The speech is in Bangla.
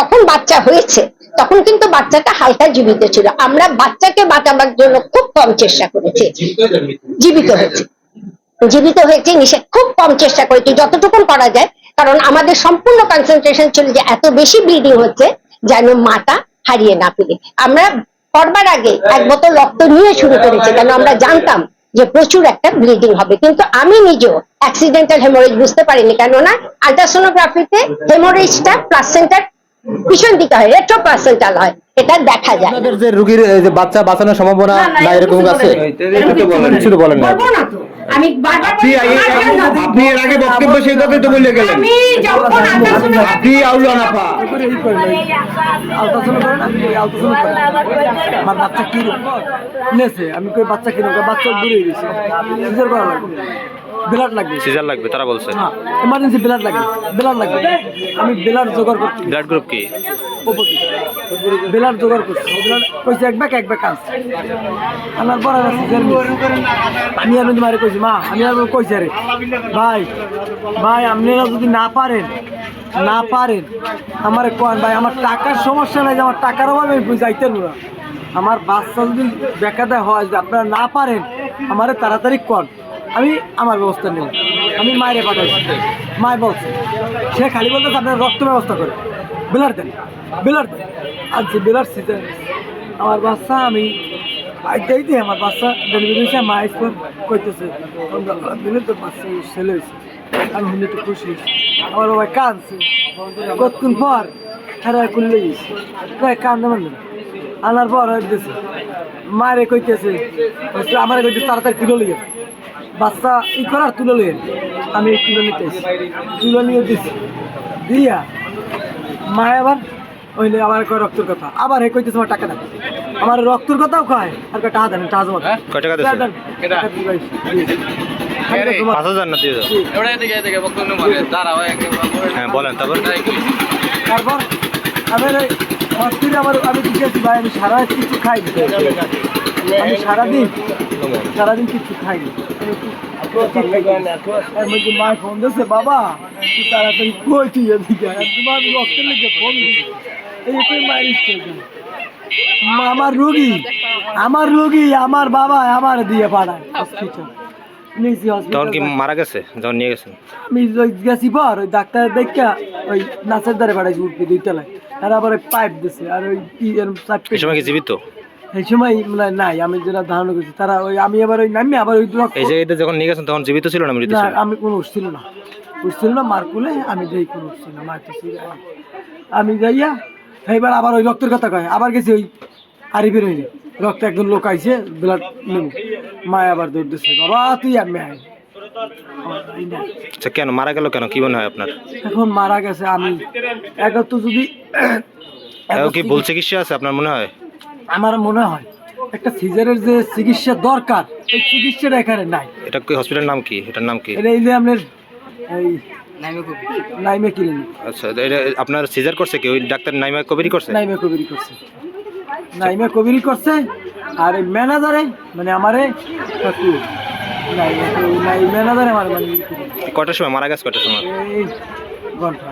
যখন বাচ্চা হয়েছে, তখন কিন্তু বাচ্চাটা হালকা জীবিত ছিল। আমরা বাচ্চাকে বাঁচাবার জন্য খুব কম চেষ্টা করেছি। জীবিত হয়েছে। জীবিত হয়েছে নিষেধ খুব কম চেষ্টা করেছি যতটুকু করা যায়। কারণ আমাদের সম্পূর্ণ কনসেন্ট্রেশন ছিল যে এত বেশি ব্লিডিং হচ্ছে যেন মাটা হারিয়ে না ফেলে। আমরা করবার আগে এক বোতল রক্ত নিয়ে শুরু করেছি, কেন আমরা জানতাম যে প্রচুর একটা ব্লিডিং হবে। কিন্তু আমি নিজেও অ্যাক্সিডেন্টাল হেমোরেজ বুঝতে পারিনি, কেননা আলট্রাসোনোগ্রাফিতে হেমোরেজটা প্লাসেন্টার পিছন দিকে হয় রেট্রো হয় এটা দেখা যায়। আপনাদের যে রুগীর যে বাচ্চা বাঁচানোর সম্ভাবনা না এরকম আছে? কিছু বলেন। না আমি বারবার আপনি এর আগে বক্তব্য সেই কথাই তো বলে গেলেন। আমি যখন আলট্রাসোনোগ্রাফি আপনি আলট্রাসাউন্ড করেন আমি আলট্রাসাউন্ড করেন আমার বাচ্চা কি নেছে আমি কই বাচ্চা কিনো বাচ্চা দূরে গেছে করা লাগবে। ব্লাড লাগবে। সিজার লাগবে তারা বলছে। হ্যাঁ এমার্জেন্সি ব্লাড লাগবে ব্লাড লাগবে। আমি ব্লাড জোগাড় করছি। ব্লাড গ্রুপ কি? ব্লাড জোগাড় করছি। ব্লাড কইছে এক ব্যাগ এক ব্যাগ কাজ আমার বড় আমি আর মারে কইছি মা আমি আর কইছি আরে ভাই ভাই আপনারা যদি না পারেন না পারেন আমার কোন ভাই আমার টাকার সমস্যা নাই যে আমার টাকার অভাবে আমি যাইতে না। আমার বাচ্চা যদি বেকাদা হয় যে আপনারা না পারেন আমারে তাড়াতাড়ি কর আমি আমার ব্যবস্থা নেব আমি মায়েরে পাঠাইছি। মায় বলছে, সে খালি বলতেছে আপনার রক্ত ব্যবস্থা করে বিলার দেন বিলার দেন। আর যে বিলার সিজন আমার বাচ্চা, আমি আইতেই দিই, আমার বাচ্চা ডেলিভারি হয়েছে, মা দিলে তো বাচ্চা ছেলে হয়েছে। আমি শুনে তো খুশি হয়েছি। আমার বাবা কাঁদছে। কতক্ষণ পর হ্যাঁ খুললে গেছি। তাই কান্দে মানে আনার পর দিতেছে। মারে কইতেছে আমার কইতেছে তাড়াতাড়ি তুলে লিয়ে বাচ্চা ই করার তুলে লিয়ে আমি তুলে নিতে। তুলে নিয়ে দিছি দিয়া মায় আবার ওইলে আমার কয় রক্তের কথা আবার হে কইতেছে আমার টাকা দেন আমার রক্তের কথাও কয় আর কয় টাকা দেন টাকা জমা দেন। কয় টাকা দেন, দিয়েছি। পাঁচ হাজার না দিয়ে হ্যাঁ বলেন তারপর তারপর আমি আমার আমি জিজ্ঞেস ভাই আমি সারা কিছু খাই আমি সারাদিন? সারাদিন কিছু খাইনি। আর মা ফোন দিয়েছে বাবা তুই তাড়াতাড়ি কই তুই এদিকে তোমার রক্তের লেগে ফোন দিয়েছি। এই মারিস আমার রুগী আমার রুগী আমার বাবা আমার দিয়ে পাঠায় হসপিটাল। তখন কি মারা গেছে? যখন নিয়ে গেছেন আমি গেছি পর ওই ডাক্তার দেখা ওই নাচের দ্বারে পাঠাইছি উঠবি দুই তলায়। আর আবার পাইপ দিছে আর ওই সময় কি জীবিত? এই সময় মানে নাই আমি যেটা ধারণা করছি তারা ওই আমি আবার ওই নামি আবার ওই রক্ত এই জায়গাতে যখন নিয়ে গেছেন তখন জীবিত ছিল না মৃত ছিল? আমি কোনো উঠছিল না। উঠছিল না মারকুলে আমি যাই কোনো উঠছিল না মারতে আমি যাইয়া এইবার আবার ওই রক্তের কথা কয় আবার গেছি ওই আরিফের হইনি রক্ত একজন লোক আইছে ব্লাড নেব। মা আবার দৌড় দিচ্ছে বাবা তুই আমি আয়। আচ্ছা কেন মারা গেল কেন? কি মনে হয় আপনার? এখন মারা গেছে আমি এখন তো যদি কি ভুল চিকিৎসা আছে আপনার মনে হয়? আমার মনে হয় একটা সিজারের যে চিকিৎসা দরকার এই চিকিৎসাটা এখানে নাই। এটা কি হসপিটালের নাম কি? এটার নাম কি? এটা এই যে আপনার এই নাইমে ক্লিনিক। আচ্ছা এটা আপনার সিজার করছে কি? ওই ডাক্তার নাইমা কবিরি করছে? নাইমে কবিরি করছে। নাইমে কবিরি করছে আর এই ম্যানেজারে মানে আমারে ম্যানেজারে আমার মানে কটার সময়? মারা গেছে কটার সময়? ঘণ্টা।